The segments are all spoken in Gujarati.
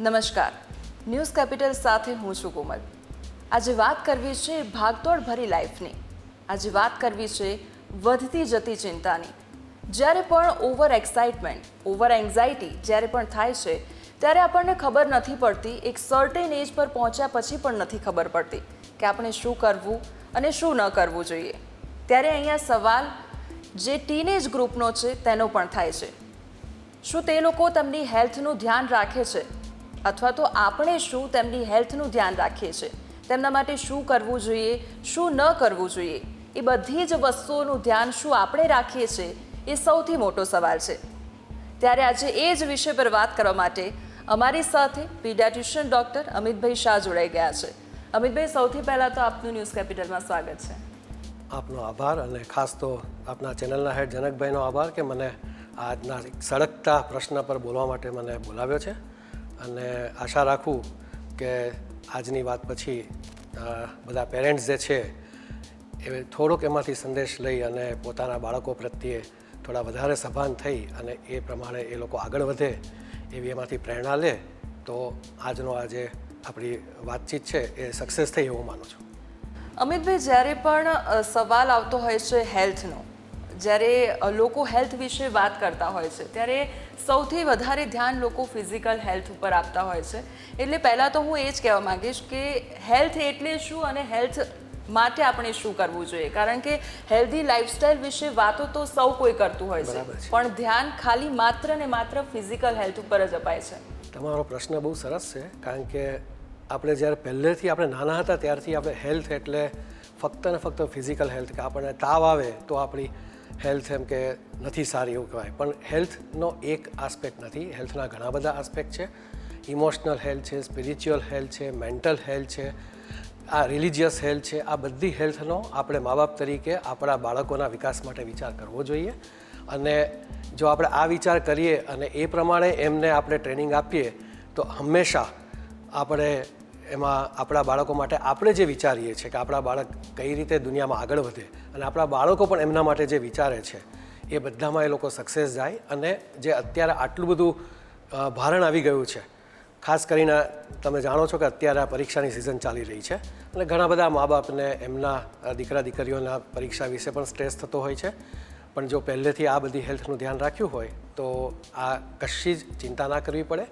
નમસ્કાર. ન્યૂઝ કેપિટલ સાથે હું છું કોમલ. આજે વાત કરવી છે ભાગદોડ ભરી લાઈફની. આજે વાત કરવી છે વધતી જતી ચિંતાની. જ્યારે પણ ઓવર એક્સાઇટમેન્ટ, ઓવર એન્ઝાઇટી જ્યારે પણ થાય છે, ત્યારે આપણને ખબર નથી પડતી, એક સર્ટેન એજ પર પહોંચ્યા પછી પણ નથી ખબર પડતી કે આપણે શું કરવું અને શું ન કરવું જોઈએ. ત્યારે અહીંયા સવાલ જે ટીનેજ ગ્રુપનો છે તેનો પણ થાય છે. શું તે લોકો તેમની હેલ્થનું ધ્યાન રાખે છે? અથવા તો આપણે શું તેમની હેલ્થનું ધ્યાન રાખીએ છીએ? તેમના માટે શું કરવું જોઈએ? શું ન કરવું જોઈએ? એ બધી જ વસ્તુઓનું ધ્યાન શું આપણે રાખીએ છીએ? એ સૌથી મોટો સવાલ છે. ત્યારે આજે એ જ વિષય પર વાત કરવા માટે અમારી સાથે પીડિયાટ્રિશિયન ડૉક્ટર અમિતભાઈ શાહ જોડાઈ ગયા છે. અમિતભાઈ, સૌથી પહેલાં તો આપનું ન્યૂઝ કેપિટલમાં સ્વાગત છે. આપનો આભાર અને ખાસ તો આપના ચેનલના હેડ જનકભાઈનો આભાર કે મને આજના સળગતા પ્રશ્ન પર બોલવા માટે મને બોલાવ્યો છે. અને આશા રાખું કે આજની વાત પછી બધા પેરેન્ટ્સ જે છે, એ થોડોક એમાંથી સંદેશ લઈ અને પોતાના બાળકો પ્રત્યે થોડા વધારે સભાન થઈ અને એ પ્રમાણે એ લોકો આગળ વધે એવી એમાંથી પ્રેરણા લે, તો આજનો આજે આપણી વાતચીત છે એ સક્સેસ થઈ એવું માનું છું. અમિતભાઈ, જ્યારે પણ સવાલ આવતો હોય છે હેલ્થનો જ્યારે લોકો હેલ્થ વિશે વાત કરતા હોય છે ત્યારે સૌથી વધારે ધ્યાન લોકો ફિઝિકલ હેલ્થ ઉપર આપતા હોય છે. એટલે પહેલાં તો હું એ જ કહેવા માંગીશ કે હેલ્થ એટલે શું અને હેલ્થ માટે આપણે શું કરવું જોઈએ? કારણ કે હેલ્ધી લાઈફસ્ટાઈલ વિશે વાતો તો સૌ કોઈ કરતું હોય છે. પણ ધ્યાન ખાલી માત્ર ને માત્ર ફિઝિકલ હેલ્થ ઉપર જ અપાય છે. તમારો પ્રશ્ન બહુ સરસ છે કારણ કે આપણે જ્યારે પહેલેથી આપણે નાના હતા ત્યારથી આપણે હેલ્થ એટલે ફક્ત ને ફક્ત ફિઝિકલ હેલ્થ કે આપણને તાવ આવે તો આપણી હેલ્થ એમ કે નથી સારી એવું કહેવાય. પણ હેલ્થનો એક આસ્પેક્ટ નથી. હેલ્થના ઘણા બધા આસ્પેક્ટ છે. ઇમોશનલ હેલ્થ છે, સ્પિરિચ્યુઅલ હેલ્થ છે, મેન્ટલ હેલ્થ છે, આ રિલિજિયસ હેલ્થ છે. આ બધી હેલ્થનો આપણે મા બાપ તરીકે આપણા બાળકોના વિકાસ માટે વિચાર કરવો જોઈએ. અને જો આપણે આ વિચાર કરીએ અને એ પ્રમાણે એમને આપણે ટ્રેનિંગ આપીએ, તો હંમેશા આપણે એમાં આપણા બાળકો માટે આપણે જે વિચારીએ છીએ કે આપણા બાળક કઈ રીતે દુનિયામાં આગળ વધે અને આપણા બાળકો પણ એમના માટે જે વિચારે છે, એ બધામાં એ લોકો સક્સેસ જાય અને જે અત્યારે આટલું બધું ભારણ આવી ગયું છે, ખાસ કરીને તમે જાણો છો કે અત્યારે આ પરીક્ષાની સિઝન ચાલી રહી છે અને ઘણા બધા મા બાપને એમના દીકરા, દીકરીઓના પરીક્ષા વિશે પણ સ્ટ્રેસ થતો હોય છે. પણ જો પહેલેથી આ બધી હેલ્થનું ધ્યાન રાખ્યું હોય તો આ કશી જ ચિંતા ના કરવી પડે.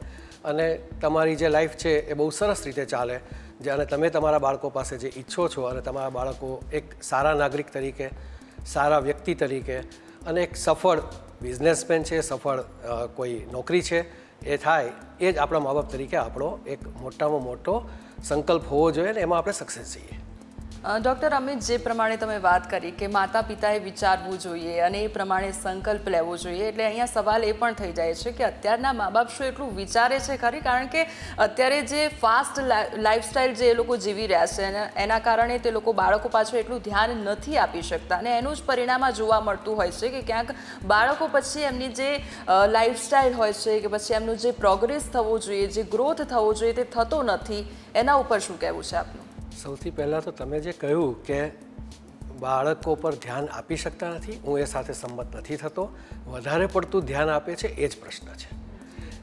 અને તમારી જે લાઈફ છે એ બહુ સરસ રીતે ચાલે જે અને તમે તમારા બાળકો પાસે જે ઈચ્છો છો અને તમારા બાળકો એક સારા નાગરિક તરીકે સારા વ્યક્તિ તરીકે અને એક સફળ બિઝનેસમેન છે સફળ કોઈ નોકરી છે એ થાય એ જ આપણા મા બાપ તરીકે આપણો એક મોટામાં મોટો સંકલ્પ હોવો જોઈએ ને એમાં આપણે સક્સેસ અ, ડૉક્ટર અમિત, જે પ્રમાણે તમે વાત કરી કે માતા પિતાએ વિચારવું જોઈએ અને એ પ્રમાણે સંકલ્પ લેવો જોઈએ, એટલે અહીંયા સવાલ એ પણ થઈ જાય છે કે અત્યારના મા બાપ શું એટલું વિચારે છે ખરી? કારણ કે અત્યારે જે ફાસ્ટ લાઈફસ્ટાઈલ જે એ લોકો જીવી રહ્યા છે એના કારણે તે લોકો બાળકો પાછળ એટલું ધ્યાન નથી આપી શકતા અને એનું જ પરિણામ જોવા મળતું હોય છે કે ક્યાંક બાળકો પછી એમની જે લાઈફસ્ટાઈલ હોય છે કે પછી એમનું જે પ્રોગ્રેસ થવો જોઈએ, જે ગ્રોથ થવો જોઈએ તે થતો નથી. એના ઉપર શું કહેવું છે આપનું? સૌથી પહેલાં તો તમે જે કહ્યું કે બાળકો પર ધ્યાન આપી શકતા નથી હું એ સાથે સંમત નથી થતો. વધારે પડતું ધ્યાન આપે છે એ જ પ્રશ્ન છે.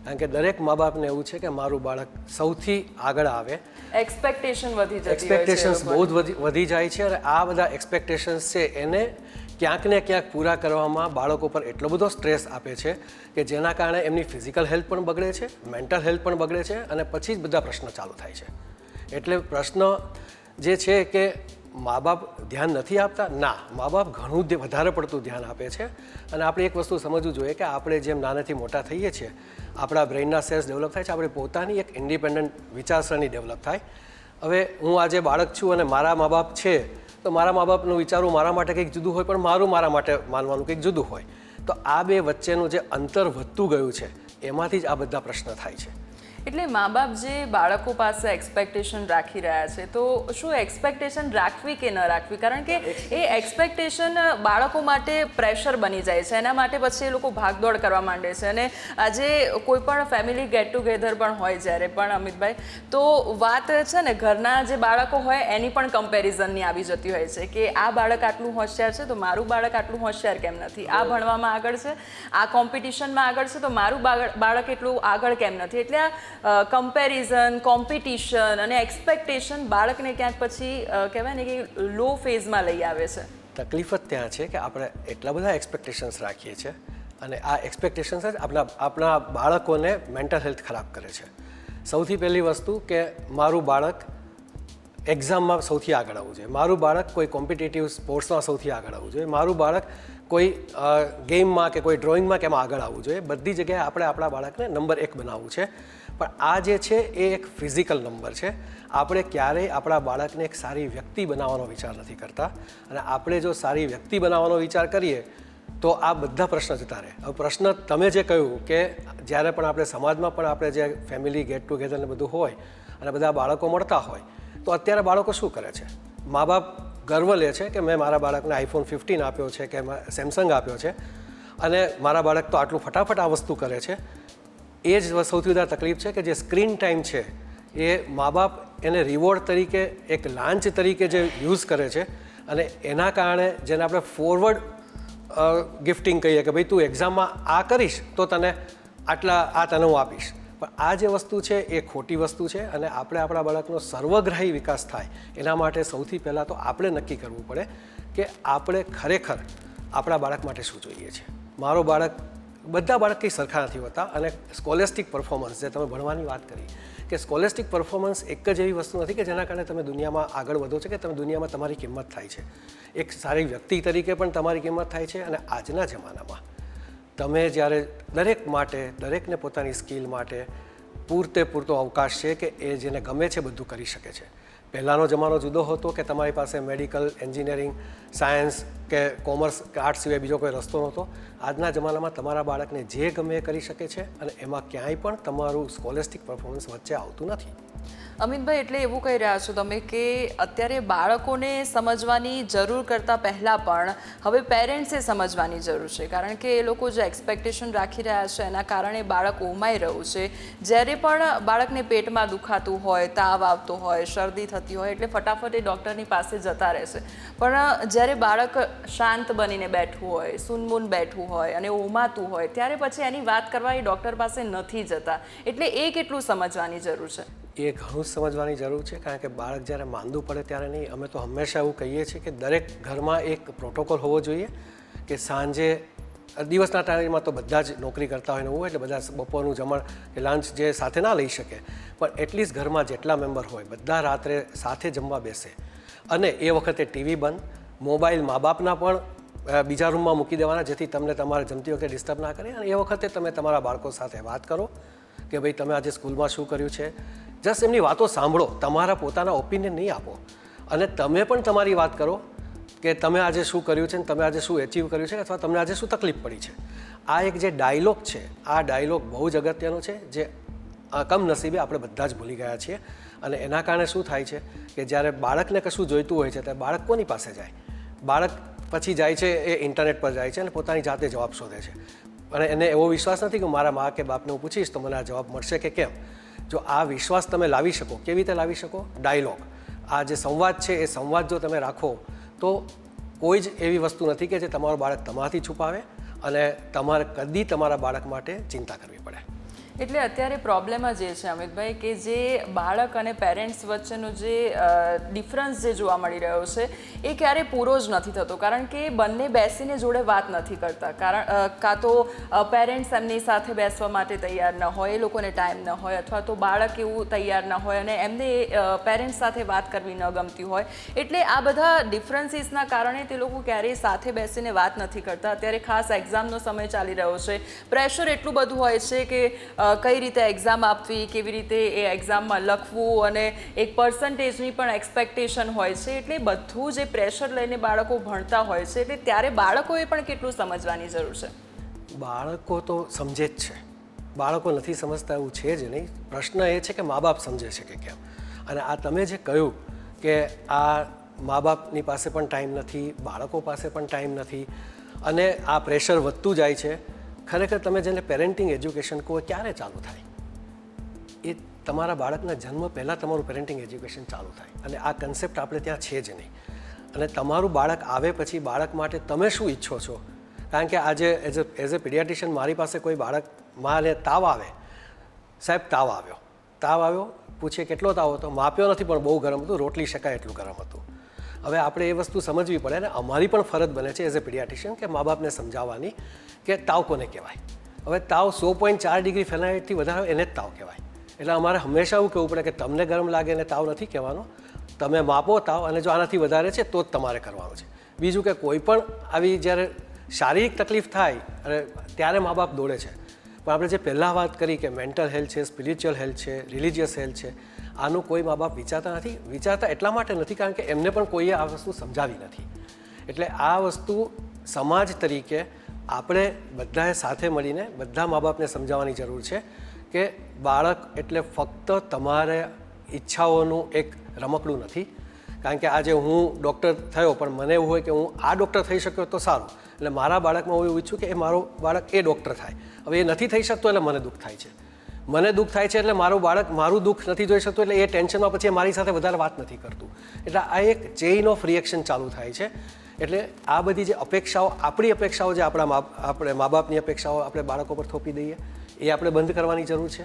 કારણ કે દરેક મા બાપને એવું છે કે મારું બાળક સૌથી આગળ આવે. એક્સપેક્ટેશન વધી જાય એક્સપેક્ટેશન્સ બહુ જ વધી વધી જાય છે અને આ બધા એક્સપેક્ટેશન્સ છે એને ક્યાંક ને ક્યાંક પૂરા કરવામાં બાળકો પર એટલો બધો સ્ટ્રેસ આપે છે કે જેના કારણે એમની ફિઝિકલ હેલ્થ પણ બગડે છે મેન્ટલ હેલ્થ પણ બગડે છે અને પછી જ બધા પ્રશ્નો ચાલુ થાય છે. એટલે પ્રશ્ન જે છે કે મા બાપ ધ્યાન નથી આપતા? ના. મા બાપ ઘણું વધારે પડતું ધ્યાન આપે છે. અને આપણે એક વસ્તુ સમજવું જોઈએ કે આપણે જેમ નાનાથી મોટા થઈએ છીએ, આપણા બ્રેઇનના સેલ્સ ડેવલપ થાય છે, આપણે પોતાની એક ઇન્ડિપેન્ડન્ટ વિચારસરણી ડેવલપ થાય. હવે હું આજે બાળક છું અને મારા મા બાપ છે, તો મારા મા બાપનું વિચારવું મારા માટે કંઈક જુદું હોય, પણ મારું મારા માટે માનવાનું કંઈક જુદું હોય. તો આ બે વચ્ચેનું જે અંતર વધતું ગયું છે, એમાંથી જ આ બધા પ્રશ્ન થાય છે. એટલે મા બાપ જે બાળકો પાસે એક્સપેક્ટેશન રાખી રહ્યા છે, તો શું એક્સપેક્ટેશન રાખવી કે ન રાખવી? કારણ કે એ એક્સપેક્ટેશન બાળકો માટે પ્રેશર બની જાય છે, એના માટે પછી એ લોકો ભાગદોડ કરવા માંડે છે. અને આજે કોઈ પણ ફેમિલી ગેટ ટુગેધર પણ હોય જ્યારે, પણ અમિતભાઈ, તો વાત છે ને, ઘરના જે બાળકો હોય એની પણ કમ્પેરિઝનની આવી જતી હોય છે કે આ બાળક આટલું હોશિયાર છે, તો મારું બાળક આટલું હોશિયાર કેમ નથી? આ ભણવામાં આગળ છે, આ કોમ્પિટિશનમાં આગળ છે, તો મારું બાળક એટલું આગળ કેમ નથી? એટલે આ કમ્પેરિઝન કોમ્પિટિશન અને એક્સપેક્ટેશન બાળકને ક્યાંક પછી કહેવાય ને કે લો ફેઝમાં લઈ આવે છે. તકલીફ જ ત્યાં છે કે આપણે એટલા બધા એક્સપેક્ટેશન્સ રાખીએ છીએ અને આ એક્સપેક્ટેશન્સ જ આપણા આપણા બાળકોને મેન્ટલ હેલ્થ ખરાબ કરે છે. સૌથી પહેલી વસ્તુ કે મારું બાળક એક્ઝામમાં સૌથી આગળ આવવું જોઈએ. મારું બાળક કોઈ કોમ્પિટેટિવ સ્પોર્ટ્સમાં સૌથી આગળ આવવું જોઈએ. મારું બાળક કોઈ ગેમમાં કે કોઈ ડ્રોઈંગમાં કે એમાં આગળ આવવું જોઈએ. બધી જગ્યાએ આપણે આપણા બાળકને નંબર એક બનાવવું છે. પણ આ જે છે એ એક ફિઝિકલ નંબર છે. આપણે ક્યારેય આપણા બાળકને એક સારી વ્યક્તિ બનાવવાનો વિચાર નથી કરતા. અને આપણે જો સારી વ્યક્તિ બનાવવાનો વિચાર કરીએ, તો આ બધા પ્રશ્ન જતા રહે. હવે પ્રશ્ન તમે જે કહ્યું કે જ્યારે પણ આપણે સમાજમાં પણ આપણે જે ફેમિલી ગેટ ટુગેધર ને બધું હોય અને બધા બાળકો મળતા હોય, તો અત્યારે બાળકો શું કરે છે? મા બાપ ગર્વ લે છે કે મેં મારા બાળકને આઈફોન ફિફ્ટીન આપ્યો છે કે સેમસંગ આપ્યો છે. અને મારા બાળક તો આટલું ફટાફટ આ વસ્તુ કરે છે. એ જ સૌથી વધારે તકલીફ છે કે જે સ્ક્રીન ટાઈમ છે, એ મા બાપ એને રિવોર્ડ તરીકે, એક લાંચ તરીકે જે યુઝ કરે છે, અને એના કારણે જેને આપણે ફોરવર્ડ ગિફ્ટિંગ કહીએ કે ભાઈ તું એક્ઝામમાં આ કરીશ તો તને આટલા, આ તને હું આપીશ. પણ આ જે વસ્તુ છે એ ખોટી વસ્તુ છે અને આપણે આપણા બાળકનો સર્વગ્રાહી વિકાસ થાય, એના માટે સૌથી પહેલાં તો આપણે નક્કી કરવું પડે કે આપણે ખરેખર આપણા બાળક માટે શું જોઈએ છે. મારો બાળક બધા બાળક કંઈ સરખા નથી હોતા અને સ્કોલેસ્ટિક પરફોર્મન્સ, જે તમે ભણવાની વાત કરી, કે સ્કોલેસ્ટિક પરફોર્મન્સ એક જ એવી વસ્તુ નથી કે જેના કારણે તમે દુનિયામાં આગળ વધો છો કે તમે દુનિયામાં તમારી કિંમત થાય છે. એક સારી વ્યક્તિ તરીકે પણ તમારી કિંમત થાય છે અને આજના જમાનામાં તમે જ્યારે દરેક માટે, દરેકને પોતાની સ્કિલ માટે પૂરતે પૂરતો અવકાશ છે કે એ જેને ગમે છે બધું કરી શકે છે. પહેલાંનો જમાનો જુદો હતો કે તમારી પાસે મેડિકલ, એન્જિનિયરિંગ, સાયન્સ કે કોમર્સ કે આર્ટ્સ સિવાય બીજો કોઈ રસ્તો નહોતો. આજના જમાનામાં તમારા બાળકને જે ગમે એ કરી શકે છે અને એમાં ક્યાંય પણ તમારું સ્કોલેસ્ટિક પરફોર્મન્સ વચ્ચે આવતું નથી. અમિતભાઈ, એટલે એવું કહી રહ્યા છો તમે કે અત્યારે બાળકોને સમજવાની જરૂર કરતાં પહેલાં પણ હવે પેરેન્ટ્સે સમજવાની જરૂર છે. કારણ કે એ લોકો જે એક્સપેક્ટેશન રાખી રહ્યા છે, એના કારણે બાળક ઉમાઈ રહ્યું છે. જ્યારે પણ બાળકને પેટમાં દુખાતું હોય, તાવ આવતો હોય, શરદી થતી હોય, એટલે ફટાફટ એ ડૉક્ટરની પાસે જતા રહેશે. પણ જ્યારે બાળક શાંત બનીને બેઠું હોય સુનમૂન બેઠું હોય અને ઉમાતું હોય, ત્યારે પછી એની વાત કરવા એ ડૉક્ટર પાસે નથી જતા. એટલે એ કેટલું સમજવાની જરૂર છે? એ ઘણું સમજવાની જરૂર છે, કારણ કે બાળક જ્યારે માંદું પડે ત્યારે નહીં, અમે તો હંમેશા એવું કહીએ છીએ કે દરેક ઘરમાં એક પ્રોટોકોલ હોવો જોઈએ કે સાંજે, દિવસના ટાઈમમાં તો બધા જ નોકરી કરતા હોય ને એવું હોય, એટલે બધા બપોરનું જમણ કે લંચ જે સાથે ના લઈ શકે. પણ એટલીસ્ટ ઘરમાં જેટલા મેમ્બર હોય, બધા રાત્રે સાથે જમવા બેસે. અને એ વખતે ટીવી બંધ મોબાઈલ મા બાપના પણ બીજા રૂમમાં મૂકી દેવાના, જેથી તમને તમારે જમતી વખતે ડિસ્ટર્બ ના કરે, અને એ વખતે તમે તમારા બાળકો સાથે વાત કરો. કે ભાઈ તમે આજે સ્કૂલમાં શું કર્યું છે? જસ્ટ એમની વાતો સાંભળો. તમારા પોતાના ઓપિનિયન નહીં આપો. અને તમે પણ તમારી વાત કરો કે તમે આજે શું કર્યું છે ને તમે આજે શું એચીવ કર્યું છે અથવા તમને આજે શું તકલીફ પડી છે? આ એક જે ડાયલોગ છે, આ ડાયલોગ બહુ જ અગત્યનો છે, જે કમનસીબે આપણે બધા જ ભૂલી ગયા છીએ. અને એના કારણે શું થાય છે કે જ્યારે બાળકને કશું જોઈતું હોય છે ત્યારે બાળક કોની પાસે જાય? બાળક પછી જાય છે એ ઇન્ટરનેટ પર જાય છે અને પોતાની જાતે જવાબ શોધે છે. અને એને એવો વિશ્વાસ નથી કે મારા મા કે બાપને હું પૂછીશ તો મને આ જવાબ મળશે કે કેમ. જો આ વિશ્વાસ તમે લાવી શકો, કેવી રીતે લાવી શકો? ડાયલોગ. આ જે સંવાદ છે, એ સંવાદ જો તમે રાખો, તો કોઈ જ એવી વસ્તુ નથી કે જે તમારું બાળક તમારાથી છુપાવે અને તમારે કદી તમારા બાળક માટે ચિંતા કરવી પડે. એટલે અત્યારે પ્રોબ્લેમ જ એ છે, અમિતભાઈ, કે જે બાળક અને પેરેન્ટ્સ વચ્ચેનો જે ડિફરન્સ જે જોવા મળી રહ્યો છે, એ ક્યારેય પૂરો જ નથી થતો. કારણ કે બંને બેસીને જોડે વાત નથી કરતા. કારણ કાં તો પેરેન્ટ્સ એમની સાથે બેસવા માટે તૈયાર ન હોય, એ લોકોને ટાઈમ ન હોય, અથવા તો બાળક એવું તૈયાર ન હોય અને એમને પેરેન્ટ્સ સાથે વાત કરવી ન ગમતી હોય. એટલે આ બધા ડિફરન્સીસના કારણે તે લોકો ક્યારેય સાથે બેસીને વાત નથી કરતા. અત્યારે ખાસ એક્ઝામનો સમય ચાલી રહ્યો છે. પ્રેશર એટલું બધું હોય છે કે કઈ રીતે એક્ઝામ આપવી, કેવી રીતે એ એક્ઝામમાં લખવું અને એક પર્સન્ટેજની પણ એક્સપેક્ટેશન હોય છે. એટલે બધું જે પ્રેશર લઈને બાળકો ભણતા હોય છે, એટલે ત્યારે બાળકોએ પણ કેટલું સમજવાની જરૂર છે? બાળકો તો સમજે જ છે. બાળકો નથી સમજતા એવું છે જ નહીં. પ્રશ્ન એ છે કે મા બાપ સમજે છે કે કેમ? અને આ તમે જે કહ્યું કે આ મા બાપની પાસે પણ ટાઈમ નથી, બાળકો પાસે પણ ટાઈમ નથી, અને આ પ્રેશર વધતું જાય છે ખરેખર તમે જેને પેરેન્ટિંગ એજ્યુકેશન કહો ક્યારે ચાલુ થાય? એ તમારા બાળકના જન્મ પહેલાં તમારું પેરેન્ટિંગ એજ્યુકેશન ચાલુ થાય અને આ કન્સેપ્ટ આપણે ત્યાં છે જ નહીં. અને તમારું બાળક આવે પછી બાળક માટે તમે શું ઈચ્છો છો? કારણ કે આજે as a as a pediatrician મારી પાસે કોઈ બાળક માને તાવ આવે. સાહેબ, તાવ આવ્યો. તાવ આવ્યો પૂછે કેટલો તાવ હતો? માપ્યો નથી પણ બહુ ગરમ હતું, રોટલી શકાય એટલું ગરમ હતું. હવે આપણે એ વસ્તુ સમજવી પડે ને અમારી પણ ફરજ બને છે એઝ અ પીડિયાટિશિયન કે મા બાપને સમજાવવાની કે તાવ કોને કહેવાય. હવે તાવ સો પોઈન્ટ ચાર ડિગ્રી ફેલાઇટથી વધારે એને જ તાવ કહેવાય. એટલે અમારે હંમેશા એવું કહેવું પડે કે તમને ગરમ લાગે અને તાવ નથી કહેવાનો, તમે માપો તાવ અને જો આનાથી વધારે છે તો જ તમારે કરવાનું છે. બીજું કે કોઈ પણ આવી જ્યારે શારીરિક તકલીફ થાય અને ત્યારે મા બાપ દોડે છે. પણ આપણે જે પહેલાં વાત કરી કે મેન્ટલ હેલ્થ છે સ્પિરિચ્યુઅલ હેલ્થ છે રિલિજિયસ હેલ્થ છે આનું કોઈ મા બાપ વિચારતા નથી. વિચારતા એટલા માટે નથી કારણ કે એમને પણ કોઈએ આ વસ્તુ સમજાવી નથી. એટલે આ વસ્તુ સમાજ તરીકે આપણે બધાએ સાથે મળીને બધા મા બાપને સમજાવવાની જરૂર છે કે બાળક એટલે ફક્ત તમારે ઈચ્છાઓનું એક રમકડું નથી. કારણ કે આજે હું ડૉક્ટર થયો, પણ મને એવું હોય કે હું આ ડૉક્ટર થઈ શક્યો તો સારું. એટલે મારા બાળકમાં હું એવું ઈચ્છું કે એ મારો બાળક એ ડૉક્ટર થાય. હવે એ નથી થઈ શકતો એટલે મને દુઃખ થાય છે. મને દુઃખ થાય છે એટલે મારું બાળક મારું દુઃખ નથી જોઈ શકતું એટલે એ ટેન્શનમાં પછી મારી સાથે વધારે વાત નથી કરતું. એટલે આ એક ચેઇન ઓફ રિએક્શન ચાલુ થાય છે. એટલે આ બધી જે અપેક્ષાઓ, આપણી અપેક્ષાઓ જે આપણા આપણે મા બાપની અપેક્ષાઓ આપણે બાળકો પર થોપી દઈએ, એ આપણે બંધ કરવાની જરૂર છે.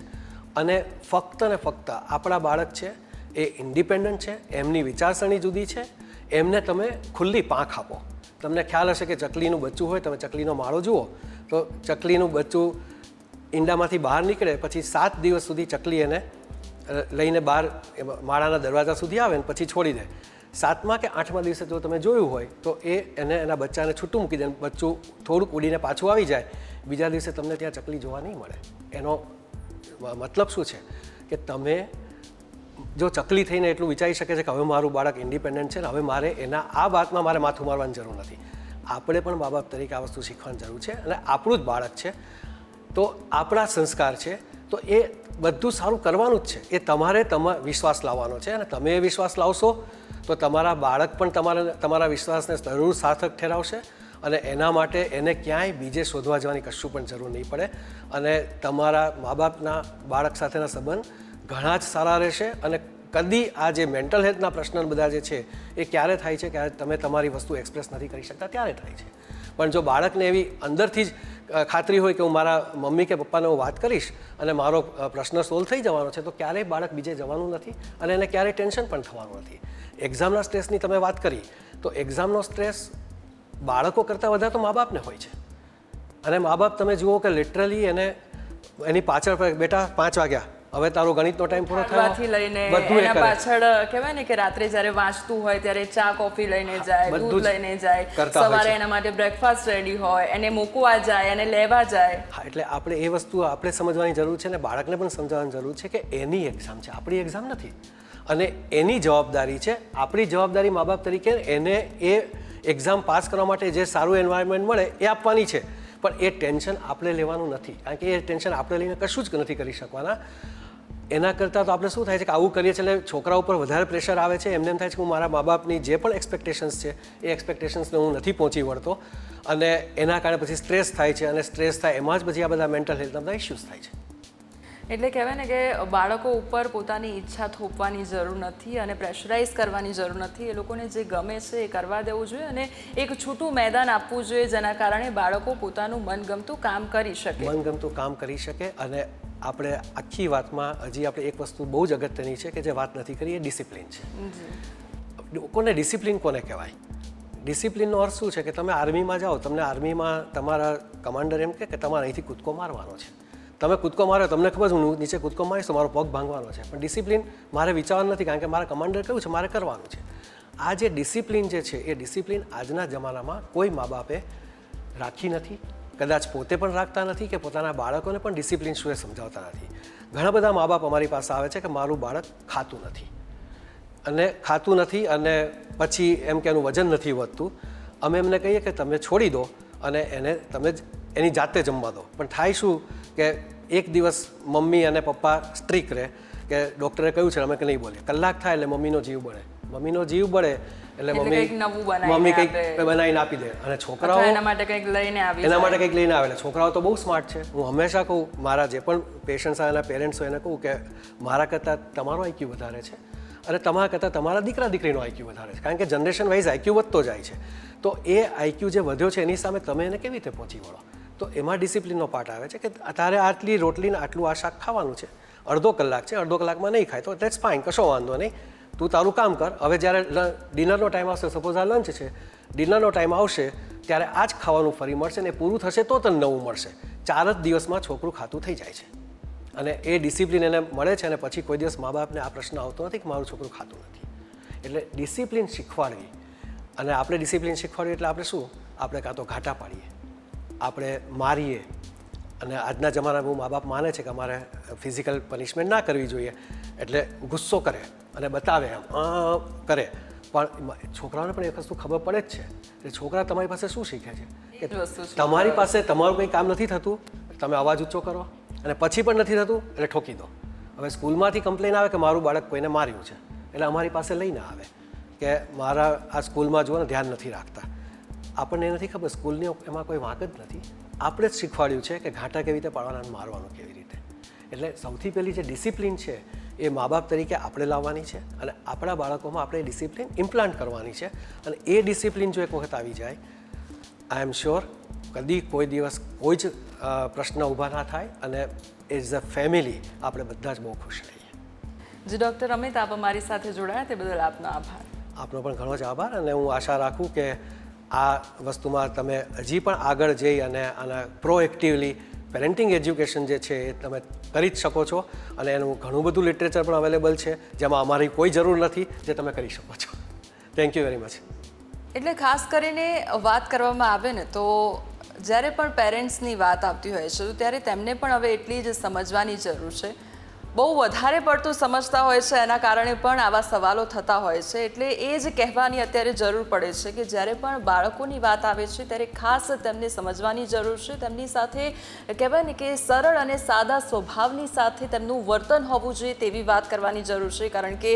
અને ફક્ત ને ફક્ત આપણા બાળક છે, એ ઇન્ડિપેન્ડન્ટ છે, એમની વિચારસરણી જુદી છે, એમને તમે ખુલ્લી પાંખ આપો. તમને ખ્યાલ હશે કે ચકલીનું બચ્ચું હોય, તમે ચકલીનો માળો જુઓ, તો ચકલીનું બચ્ચું ઈંડામાંથી બહાર નીકળે, પછી સાત દિવસ સુધી ચકલી એને લઈને બહાર માળાના દરવાજા સુધી આવે ને પછી છોડી દે. સાતમા કે આઠમા દિવસે જો તમે જોયું હોય, તો એ એને એના બચ્ચાને છૂટું મૂકી દે બચ્ચું થોડુંક ઉડીને પાછું આવી જાય. બીજા દિવસે તમને ત્યાં ચકલી જોવા નહીં મળે. એનો મતલબ શું છે? કે તમે જો ચકલી થઈને એટલું વિચારી શકે છે કે હવે મારું બાળક ઇન્ડિપેન્ડન્ટ છે ને હવે મારે એના, આ વાતમાં મારે માથું મારવાની જરૂર નથી. આપણે પણ મા તરીકે આ વસ્તુ શીખવાની જરૂર છે અને આપણું જ બાળક છે. તો આપણા સંસ્કાર છે, તો એ બધું સારું કરવાનું જ છે. એ તમારે તમા વિશ્વાસ લાવવાનો છે અને તમે એ વિશ્વાસ લાવશો, તો તમારા બાળક પણ તમારા તમારા વિશ્વાસને જરૂર સાર્થક ઠેરાવશે અને એના માટે એને ક્યાંય બીજે શોધવા જવાની કશું પણ જરૂર નહીં પડે અને તમારા મા બાપના બાળક સાથેના સંબંધ ઘણા જ સારા રહેશે અને કદી આ જે મેન્ટલ હેલ્થના પ્રશ્ન બધા જે છે, એ ક્યારે થાય છે, ક્યારે તમે તમારી વસ્તુ એક્સપ્રેસ નથી કરી શકતા, ત્યારે થાય છે. પણ જો બાળકને એવી અંદરથી જ ખાતરી હોય કે હું મારા મમ્મી કે પપ્પાને હું વાત કરીશ અને મારો પ્રશ્ન સોલ્વ થઈ જવાનો છે, તો ક્યારેય બાળક બીજે જવાનું નથી અને એને ક્યારેય ટેન્શન પણ થવાનું નથી. એક્ઝામના સ્ટ્રેસની તમે વાત કરી, તો એક્ઝામનો સ્ટ્રેસ બાળકો કરતાં વધારે તો મા બાપને હોય છે. અને મા બાપ તમે જુઓ કે લિટરલી એને, એની પાછળ બેટા પાંચ વાગ્યા હવે તારો ગણિતનો ટાઈમ પૂરો થયો. લઈને એના પાછળ કહેવાય ને કે રાત્રે જ્યારે વાંચતું હોય ત્યારે ચા કોફી લઈને જાય દૂધ લઈને જાય સવારે એના માટે બ્રેકફાસ્ટ રેડી હોય એને મૂકવા જાય એને લેવા જાય. હા એટલે આપણે એ વસ્તુ આપણે સમજવાની જરૂર છે ને બાળકને પણ સમજાવવાની જરૂર છે કે એની એક્ઝામ છે. આપણી એક્ઝામ નથી. અને એની જવાબદારી છે આપણી જવાબદારી મા બાપ તરીકે એને એ એક્ઝામ પાસ કરવા માટે જે સારું એન્વાયરમેન્ટ મળે એ આપવાની છે. પણ એ ટેન્શન આપણે લેવાનું નથી. કારણ કે એ ટેન્શન આપણે લઈને કશું જ નથી કરી શકવાના. એના કરતાં તો આપણે શું થાય છે કે આવું કરીએ છીએ એટલે છોકરા ઉપર વધારે પ્રેશર આવે છે એમને એમ થાય છે કે હું મારા મા બાપની જે પણ એક્સપેક્ટેશન્સ છે એ એક્સપેક્ટેશન્સને હું નથી પહોંચી વળતો અને એના કારણે પછી સ્ટ્રેસ થાય છે અને સ્ટ્રેસ થાય એમાં જ પછી આ બધા મેન્ટલ હેલ્થના બધા ઇશ્યુઝ થાય છે. એટલે કહેવાય ને કે બાળકો ઉપર પોતાની ઈચ્છા થોપવાની જરૂર નથી અને પ્રેશરાઇઝ કરવાની જરૂર નથી. એ લોકોને જે ગમે છે એ કરવા દેવું જોઈએ અને એક છૂટું મેદાન આપવું જોઈએ જેના કારણે બાળકો પોતાનું મનગમતું કામ કરી શકે. મનગમતું કામ કરી શકે અને આપણે આખી વાતમાં હજી આપણે એક વસ્તુ બહુ જ અગત્યની છે કે જે વાત નથી કરી એ ડિસિપ્લિન છે. કોને ડિસિપ્લિન કોને કહેવાય? ડિસિપ્લિનનો અર્થ શું છે કે તમે આર્મીમાં જાઓ તમને આર્મીમાં તમારા કમાન્ડર એમ કે તમારે અહીંથી કૂદકો મારવાનો છે. તમે કૂદકો માર્યો તમને ખબર છે હું નીચે કૂદકો મારીશ તો મારો પગ ભાંગવાનો છે. પણ ડિસિપ્લિન મારે વિચારવાનું નથી કારણ કે મારા કમાન્ડર કહ્યું છે? મારે કરવાનું છે. આ જે ડિસિપ્લિન જે છે એ ડિસિપ્લિન આજના જમાનામાં કોઈ મા બાપે રાખી નથી કદાચ પોતે પણ રાખતા નથી કે પોતાના બાળકોને પણ ડિસિપ્લિન શું એ સમજાવતા નથી. ઘણા બધા મા બાપ અમારી પાસે આવે છે કે મારું બાળક ખાતું નથી. અને ખાતું નથી અને પછી એમ કે એનું વજન નથી વધતું. અમે એમને કહીએ કે તમે છોડી દો અને એને તમે જ એની જાતે જમવા દો. પણ થાય શું કે એક દિવસ મમ્મી અને પપ્પા સ્ટ્રીક રહે કે ડૉક્ટરે કહ્યું છે, અમે કે નહીં બોલીએ. કલાક થાય એટલે મમ્મીનો જીવ બળે. મમ્મીનો જીવ બળે એટલે મમ્મી કંઈક નવું બનાવીને મમ્મી કંઈક બનાવીને આપી દે. અને છોકરાઓ એના માટે કંઈક લઈને આવે એના માટે કંઈક લઈને આવે. એટલે છોકરાઓ તો બહુ સ્માર્ટ છે. હું હંમેશા કહું મારા જે પણ પેશન્ટ્સ એના પેરેન્ટ્સ હોય એને કહું કે મારા કરતાં તમારો આઈક્યુ વધારે છે અને તમારા કરતાં તમારા દીકરા દીકરીનો આઈક્યુ વધારે છે. કારણ કે જનરેશન વાઇઝ આઈક્યુ વધતો જાય છે. તો એ આઈક્યુ જે વધ્યો છે એની સામે તમે એને કેવી રીતે પહોંચી વળો? તો એમાં ડિસિપ્લિનનો પાર્ટ આવે છે કે તારે આટલી રોટલીને આટલું આ શાક ખાવાનું છે. અડધો કલાક છે અડધો કલાકમાં નહીં ખાય તો દેટ્સ ફાઇન કશો વાંધો નહીં. તું તારું કામ કર. હવે જ્યારે ડિનરનો ટાઈમ આવશે સપોઝ આ લંચ છે, ડિનરનો ટાઈમ આવશે, ત્યારે આ જ ખાવાનું ફરી મળશે ને પૂરું થશે તો તને નવું મળશે. ચાર જ દિવસમાં છોકરું ખાતું થઈ જાય છે. અને એ ડિસિપ્લિન એને મળે છે અને પછી કોઈ દિવસ મા બાપને આ પ્રશ્ન આવતો નથી કે મારું છોકરું ખાતું નથી. એટલે ડિસિપ્લિન શીખવાડવી. અને આપણે ડિસિપ્લિન શીખવાડીએ એટલે આપણે શું? આપણે કાં તો ઘાટા પાડીએ. આપણે મારીએ. અને આજના જમાનામાં મા બાપ માને છે કે અમારે ફિઝિકલ પનિશમેન્ટ ના કરવી જોઈએ. એટલે ગુસ્સો કરે. અને બતાવે એમ કરે. પણ છોકરાઓને પણ એક વસ્તુ ખબર પડે જ છે. એટલે છોકરા તમારી પાસે શું શીખે છે. તમારી પાસે તમારું કંઈ કામ નથી થતું તમે અવાજ ઊંચો કરો. અને પછી પણ નથી થતું એટલે ઠોકી દો. હવે સ્કૂલમાંથી કમ્પ્લેન આવે કે મારું બાળક કોઈને માર્યું છે એટલે અમારી પાસે લઈને આવે. કે મારા આ સ્કૂલમાં જુઓ ધ્યાન નથી રાખતા. આપણને નથી ખબર સ્કૂલની એમાં કોઈ વાંક જ નથી. આપણે જ શીખવાડ્યું છે કે ઘાટા કેવી રીતે પાડવાના મારવાનું કેવી રીતે. એટલે સૌથી પહેલી જે ડિસિપ્લિન છે એ મા બાપ તરીકે આપણે લાવવાની છે અને આપણા બાળકોમાં આપણે ડિસિપ્લિન ઇમ્પ્લાન્ટ કરવાની છે. અને એ ડિસિપ્લિન જો એક વખત આવી જાય આઈ એમ શ્યોર કદી કોઈ દિવસ કોઈ જ પ્રશ્ન ઊભા ના થાય અને એઝ અ ફેમિલી આપણે બધા જ બહુ ખુશ રહીએ. જી ડૉક્ટર અમિત આપ અમારી સાથે જોડાયા તે બદલ આપનો આભાર. આપનો પણ ઘણો જ આભાર અને હું આશા રાખું કે આ વસ્તુમાં તમે હજી પણ આગળ જઈ અને આના પ્રોએક્ટિવલી પેરેન્ટિંગ એજ્યુકેશન જે છે એ તમે કરી જ શકો છો અને એનું ઘણું બધું લિટરેચર પણ અવેલેબલ છે, જેમાં અમારી કોઈ જરૂર નથી જે તમે કરી શકો છો. થેન્ક યુ વેરી મચ એટલે ખાસ કરીને વાત કરવામાં આવે ને, તો જ્યારે પણ પેરેન્ટ્સની વાત આવતી હોય છે ત્યારે તેમને પણ હવે એટલી જ સમજવાની જરૂર છે બહુ વધારે પડતું સમજતા હોય છે, એના કારણે પણ આવા સવાલો થતા હોય છે. એટલે એ જ કહેવાની અત્યારે જરૂર પડે છે કે જ્યારે પણ બાળકોની વાત આવે છે, ત્યારે ખાસ તેમને સમજવાની જરૂર છે. તેમની સાથે કહેવાય ને કે સરળ અને સાદા સ્વભાવની સાથે તેમનું વર્તન હોવું જોઈએ તેવી વાત કરવાની જરૂર છે. કારણ કે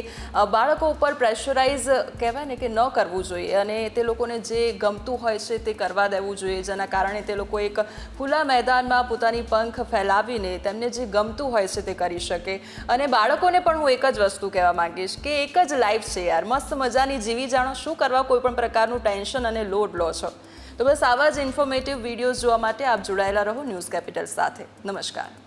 બાળકો ઉપર પ્રેશરાઇઝ કહેવાય ને કે ન કરવું જોઈએ અને તે લોકોને જે ગમતું હોય છે તે કરવા દેવું જોઈએ. જેના કારણે તે લોકો એક ખુલ્લા મેદાનમાં પોતાની પંખ ફેલાવીને તેમને જે ગમતું હોય છે તે કરી શકે. અને બાળકોને પણ હું એક જ વસ્તુ કહેવા માંગીશ કે એક જ લાઈફ છે યાર. મસ્ત મજાની જીવી જાણો. શું કરવા કોઈ પણ પ્રકારનું ટેન્શન અને લોડ લો છો? તો બસ આવા જ ઇન્ફોર્મેટિવ વિડીયોઝ જોવા માટે આપ જોડાયેલા રહો ન્યૂઝ કેપિટલ સાથે. નમસ્કાર.